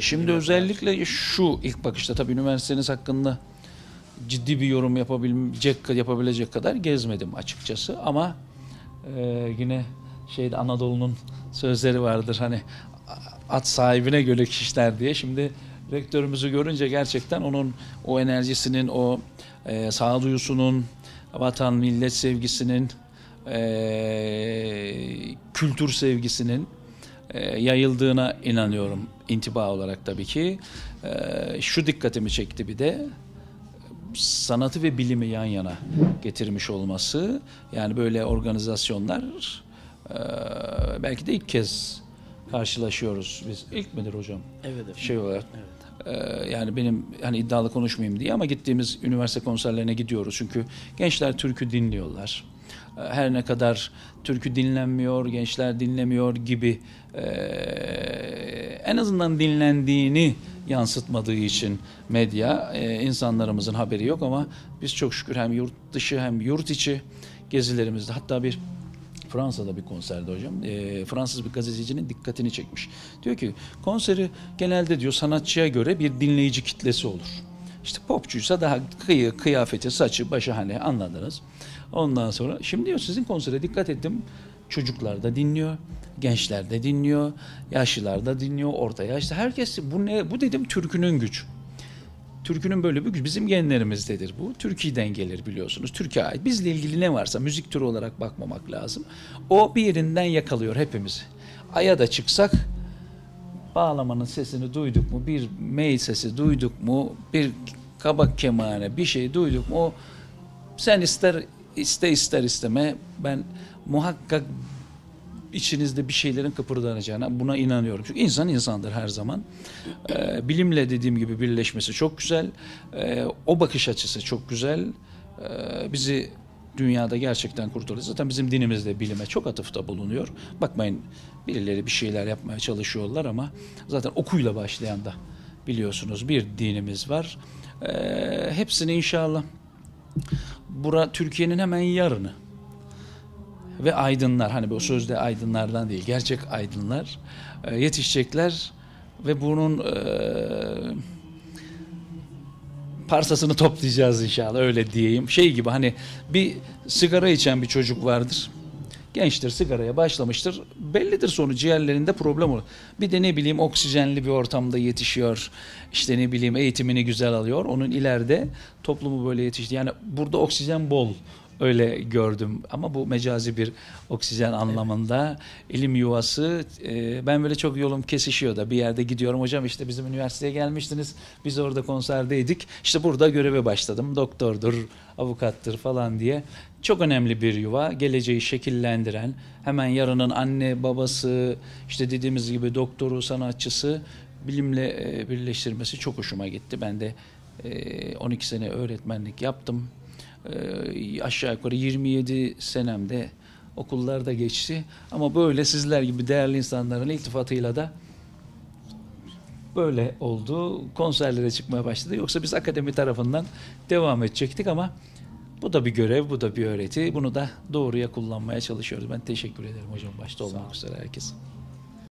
Şimdi özellikle şu ilk bakışta tabii üniversiteniz hakkında ciddi bir yorum yapabilecek yapabilecek kadar gezmedim açıkçası ama e, yine şeyde Anadolu'nun sözleri vardır hani at sahibine göre kişiler diye. Şimdi rektörümüzü görünce gerçekten onun o enerjisinin, o e, sağduyusunun, vatan millet sevgisinin, e, kültür sevgisinin e, yayıldığına inanıyorum intiba olarak tabii ki. E, şu dikkatimi çekti bir de sanatı ve bilimi yan yana getirmiş olması. Yani böyle organizasyonlar e, belki de ilk kez karşılaşıyoruz biz. İlk midir hocam? Evet efendim. Şey olarak. Evet. Ee, yani benim hani iddialı konuşmayayım diye ama gittiğimiz üniversite konserlerine gidiyoruz. Çünkü gençler türkü dinliyorlar. Ee, Her ne kadar türkü dinlenmiyor, gençler dinlemiyor gibi ee, en azından dinlendiğini yansıtmadığı için medya ee, insanlarımızın haberi yok ama biz çok şükür hem yurt dışı hem yurt içi gezilerimizde hatta bir Fransa'da bir konserde hocam. e, Fransız bir gazetecinin dikkatini çekmiş. Diyor ki konseri genelde diyor sanatçıya göre bir dinleyici kitlesi olur. İşte popçuysa daha kıyı, kıyafeti, saçı, başı hani anladınız. Ondan sonra şimdi diyor sizin konsere dikkat ettim. Çocuklar da dinliyor, gençler de dinliyor, yaşlılar da dinliyor, orta yaşta. Herkes bu ne? Bu dedim türkünün gücü. Türkünün böyle bir bizim genlerimizdedir bu. Türkiye'den gelir biliyorsunuz. Türkiye ait. Bizle ilgili ne varsa müzik türü olarak bakmamak lazım. O bir yerinden yakalıyor hepimizi. Aya da çıksak bağlamanın sesini duyduk mu, bir mey sesi duyduk mu, bir kabak kemane bir şey duyduk mu, o sen ister iste ister isteme ben muhakkak içinizde bir şeylerin kıpırdanacağına buna inanıyorum. Çünkü insan insandır her zaman. Ee, bilimle dediğim gibi birleşmesi çok güzel. Ee, o bakış açısı çok güzel. Ee, bizi dünyada gerçekten kurtarır. Zaten bizim dinimizde bilime çok atıfta bulunuyor. Bakmayın birileri bir şeyler yapmaya çalışıyorlar ama zaten okuyla başlayan da biliyorsunuz bir dinimiz var. Ee, hepsini inşallah bura Türkiye'nin hemen yarını ve aydınlar hani bu sözde aydınlardan değil gerçek aydınlar e, yetişecekler ve bunun e, parsasını toplayacağız inşallah öyle diyeyim. Şey gibi hani bir sigara içen bir çocuk vardır. Gençtir sigaraya başlamıştır. Bellidir sonu ciğerlerinde problem olur. Bir de ne bileyim oksijenli bir ortamda yetişiyor. İşte ne bileyim eğitimini güzel alıyor. Onun ileride toplumu böyle yetişti. Yani burada oksijen bol öyle gördüm. Ama bu mecazi bir oksijen anlamında ilim yuvası e, ben böyle çok yolum kesişiyor da bir yerde gidiyorum. Hocam işte bizim üniversiteye gelmiştiniz biz orada konserdeydik. İşte burada göreve başladım. Doktordur avukattır falan diye. Çok önemli bir yuva geleceği şekillendiren hemen yarının anne babası işte dediğimiz gibi doktoru sanatçısı bilimle e, birleştirmesi çok hoşuma gitti. Ben de e, 12 sene öğretmenlik yaptım ee, aşağı yukarı 27 senemde okullarda geçti. Ama böyle sizler gibi değerli insanların iltifatıyla da böyle oldu. Konserlere çıkmaya başladı. Yoksa biz akademi tarafından devam edecektik ama bu da bir görev, bu da bir öğreti. Bunu da doğruya kullanmaya çalışıyoruz. Ben teşekkür ederim hocam başta olmak üzere herkese.